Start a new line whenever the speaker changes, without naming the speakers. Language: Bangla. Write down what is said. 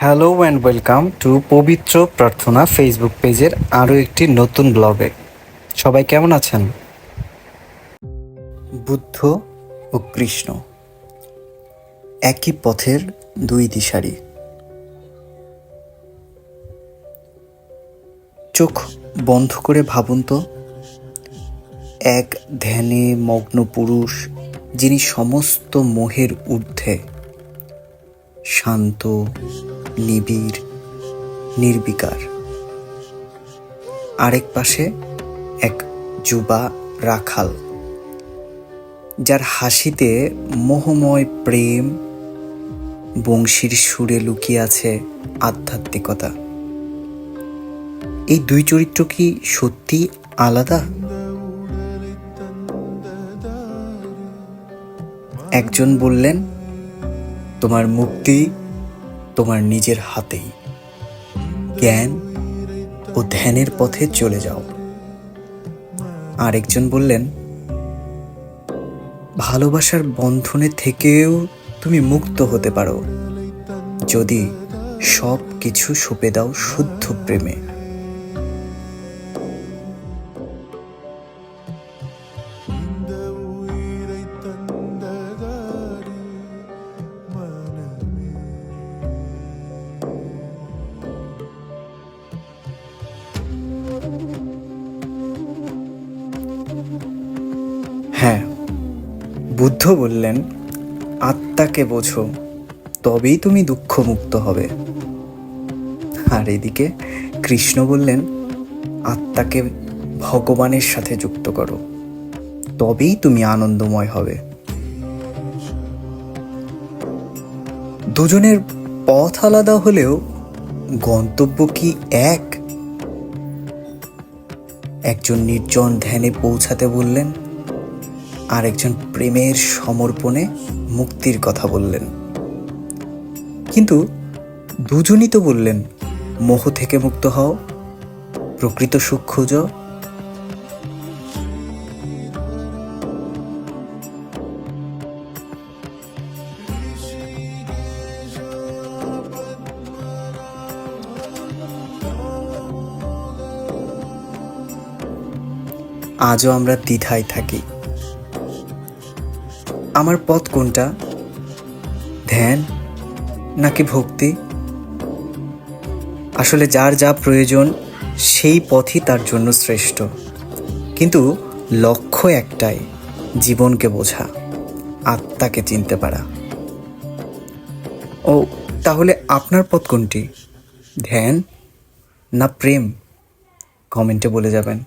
হ্যালো অ্যান্ড ওয়েলকাম টু পবিত্র প্রার্থনা ফেসবুক পেজের আরও একটি নতুন ব্লগে সবাই কেমন আছেন? বুদ্ধ ও কৃষ্ণ, একই পথের দুই দিশারি। চোখ বন্ধ করে ভাবুন তো, এক ধ্যানে মগ্ন পুরুষ, যিনি সমস্ত মোহের ঊর্ধ্বে শান্ত নিবিড়, নির্বিকার। আরেক পাশে এক যুবা রাখাল, যার হাসিতে মোহময় প্রেম বংশীর সুরে লুকিয়ে আছে আধ্যাত্মিকতা। এই দুই চরিত্র কি সত্যি আলাদা? একজন বললেন, তোমার মুক্তি তোমার নিজের হাতেই। জ্ঞান ও ধ্যানের পথে চলে যাও। আরেকজন বললেন, ভালোবাসার বন্ধনে থেকেও তুমি মুক্ত হতে পারো। যদি সব কিছু সঁপে দাও শুদ্ধ প্রেমে। বুদ্ধ বললেন, আত্মাকে বোঝো, তবেই তুমি দুঃখমুক্ত হবে। আর এদিকে কৃষ্ণ বললেন, আত্মাকে ভগবানের সাথে যুক্ত করো, তবেই তুমি আনন্দময় হবে। দুজনের পথ আলাদা হলেও গন্তব্য কি এক? একজন নির্জন ধ্যানে পৌঁছাতে বললেন আর একজন প্রেমের সমর্পণে মুক্তির কথা বললেন। কিন্তু দুজনই তো বললেন, মোহ থেকে মুক্ত হও, প্রকৃত সুখ খোঁজো। আজও আমরা দ্বিধায় থাকি। আমার পথ কোনটা? ধ্যান নাকি ভক্তি? আসলে যার যা প্রয়োজন, সেই পথই তার জন্য শ্রেষ্ঠ। কিন্তু লক্ষ্য একটাই, জীবনকে বোঝা, আত্মাকে চিনতে পারা। ও, তাহলে আপনার পথ কোনটি? ধ্যান না প্রেম? কমেন্টে বলে যাবেন।